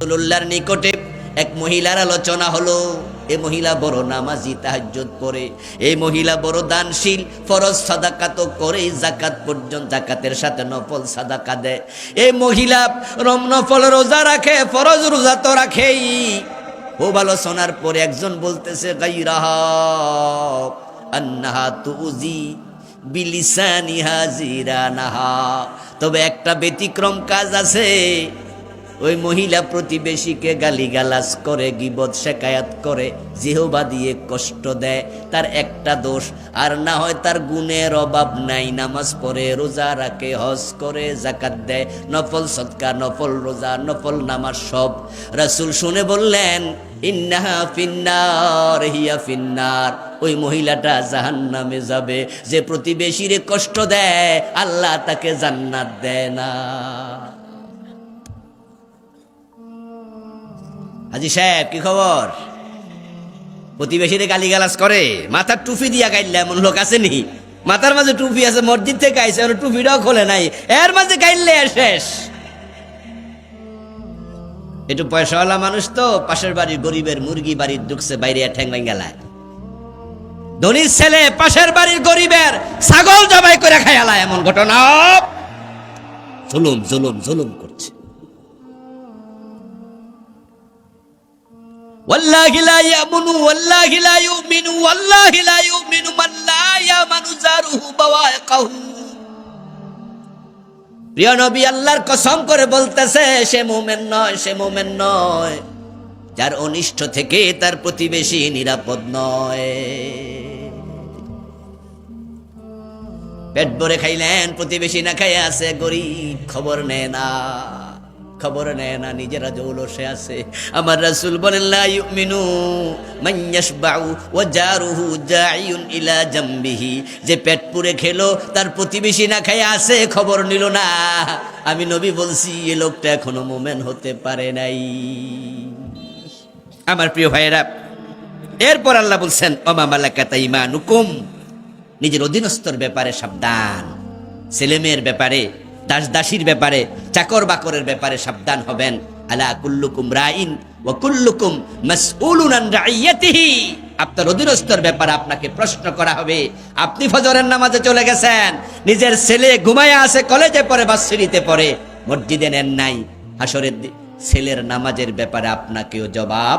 রসুল্লাহর নিকটে এক মহিলার আলোচনা হলো, এ মহিলা বড় নামাজি, তাহাজ্জুদ পড়ে এই মহিলা বড় দানশীল, ফরজ সাদাকা তো করে জাকাত পর্যন্ত জাকাতের সাথে নফল সাদাকা দেয়। এই মহিলা রম নফল রোজা রাখে, ফরজ রোজা তো রাখেই। খুব আলোচনার পরে একজন বলতেছে গাইরাহা আন্নাহা তুজি বিলিসানিহা জিরানাহা তবে একটা ব্যতিক্রম কাজ আছে। ওই মহিলা প্রতিবেশীকে গালিগালাজ করে, গিবত শেকায়াত করে, জিহবা দিয়ে কষ্ট দেয়। তার একটা দোষ, আর না হয় তার গুণের অভাব নাই। নামাজ পড়ে, রোজা রাখে, হজ করে জাকাত দেয়। নফল সৎকার নফল রোজা, নফল নামাজ সব। রাসূল শুনে বললেন হিয়া ফিন্নার। ওই মহিলাটা জাহান্নামে যাবে। যে প্রতিবেশীরে কষ্ট দেয়, আল্লাহ তাকে জান্নাত দেয় না। হাজি সাহেব, কি খবর? প্রতিবেশীরে গালিগালাজ করে, মাথার টুপি দিয়া গাইলে এমন লোক আছে নি? মাথার মাঝে টুপি আছে, মসজিদ থেকে আইসে ওর টুপিটাও খোলে নাই, এর মাঝে গাইলে আর শেষ। একটু পয়সাওয়ালা মানুষ তো, পাশের বাড়ির গরিবের মুরগি বাড়ির ঢুকছে বাইরে ঠ্যাং গেলায়। ধনির ছেলে পাশের বাড়ির গরিবের ছাগল জবাই করে খায়ালা এমন ঘটনা। জুলুম জুলুম জুলুম করছে। والله لا يأمن والله لا يؤمن والله لا يؤمن من لا يأمن جاره بوائقه প্রিয় নবী আল্লাহর কসম করে বলতেছে সে মোমেন নয় সে মোমেন নয় যার অনিষ্ট থেকে তার প্রতিবেশী নিরাপদ নয় পেট ভরে খাইলেন প্রতিবেশী না খাই আছে গরিব খবর নেয় না খবর নেয় না, নিজেরা জৌলসে আছে। আমার রাসুল বলেন, লা ইউমিনু মান ইয়াশবাউ ওয়া জারুহু জাইউন ইলা যে পেট পুরে খেলো, তার প্রতিবেশী না খাই আছে, খবর নিল না। আমি নবী বলছি, এ লোকটা এখনও মোমেন হতে পারে নাই। আমার প্রিয় ভাইয়েরা, এরপর আল্লাহ বলছেন অমা মালাকাতা ইমানুকুম। নিজের অধীনস্থর ব্যাপারে সাবধান। ছেলেমেয়ের ব্যাপারে দাস দাসীর ব্যাপারে, চাকর বাকরের ব্যাপারে সাবধান হবেন। আলা কুল্লুকুম রাইন ওয়া কুল্লুকুম আপনার অধীনস্থর ব্যাপারে আপনাকে প্রশ্ন করা হবে, আপনি ফজরের নামাজে চলে গেছেন, নিজের ছেলে ঘুমায়া আছে, কলেজে পড়ে ভার্সিটিতে পড়ে, মসজিদে নেন নাই হাসরের ছেলের নামাজের ব্যাপারে আপনাকেও জবাব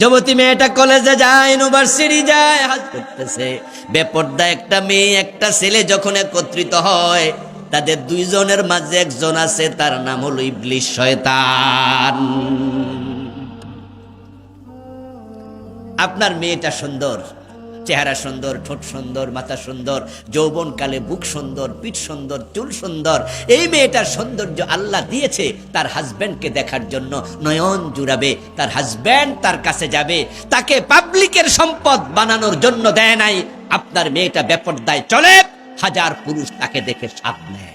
যুবতী মেয়েটা কলেজে যায় ইউনিভার্সিটি যায়, হাজ করতেছে। বেপর্দা একটা মেয়ে, একটা ছেলে যখন একত্রিত হয়, তাদের দুইজনের মাঝে একজন আছে, তার নাম হলো ইবলিশ শয়তান। আপনার মেয়েটা সুন্দর। চেহারা সুন্দর, ঠোঁট সুন্দর, মাথা সুন্দর, যৌবনকালে বুক সুন্দর, পিঠ সুন্দর, চুল সুন্দর। এই মেয়েটার সৌন্দর্য আল্লাহ দিয়েছে তার হাজব্যান্ডকে দেখার জন্য। নয়ন জুড়াবে, তার হাজব্যান্ড তার কাছে যাবে। তাকে পাবলিকের সম্পদ বানানোর জন্য দেয় নাই। আপনার মেয়েটা বেপরদায় চলে, হাজার পুরুষ তাকে দেখে সাপ নেয়।